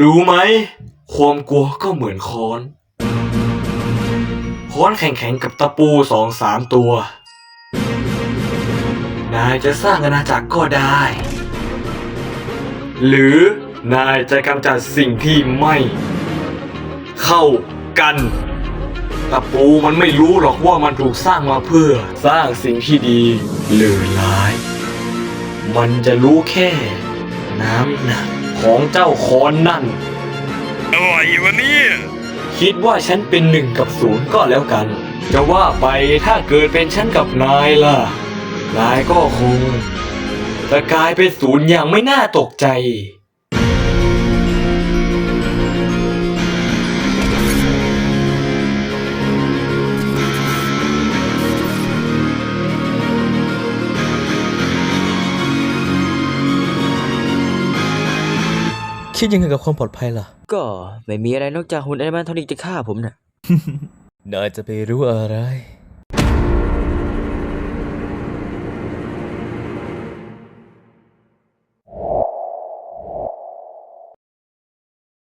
รู้ไหม ความกลัวก็เหมือนค้อน ค้อนแข็งๆกับตะปูสองสามตัว นายจะสร้างอาณาจักรก็ได้ หรือนายจะกำจัดสิ่งที่ไม่ เข้ากัน ตะปูมันไม่รู้หรอกว่ามันถูกสร้างมาเพื่อสร้างสิ่งที่ดีหรือร้าย มันจะรู้แค่น้ำหนัก ของเจ้าคอนนั่นอะไรวะเนี่ยคิดว่าฉันเป็นหนึ่งกับศูนย์ก็แล้วกัน จะว่าไปถ้าเกิดเป็นฉันกับนายล่ะ นายก็คงจะกลายเป็นศูนย์อย่างไม่น่าตกใจ คิดยังไงกับความปลอดภัยล่ะ ก็ไม่มีอะไรนอกจากหุ่นแอนิมัทรอนิกจะฆ่าผมน่ะ นายจะไปรู้อะไร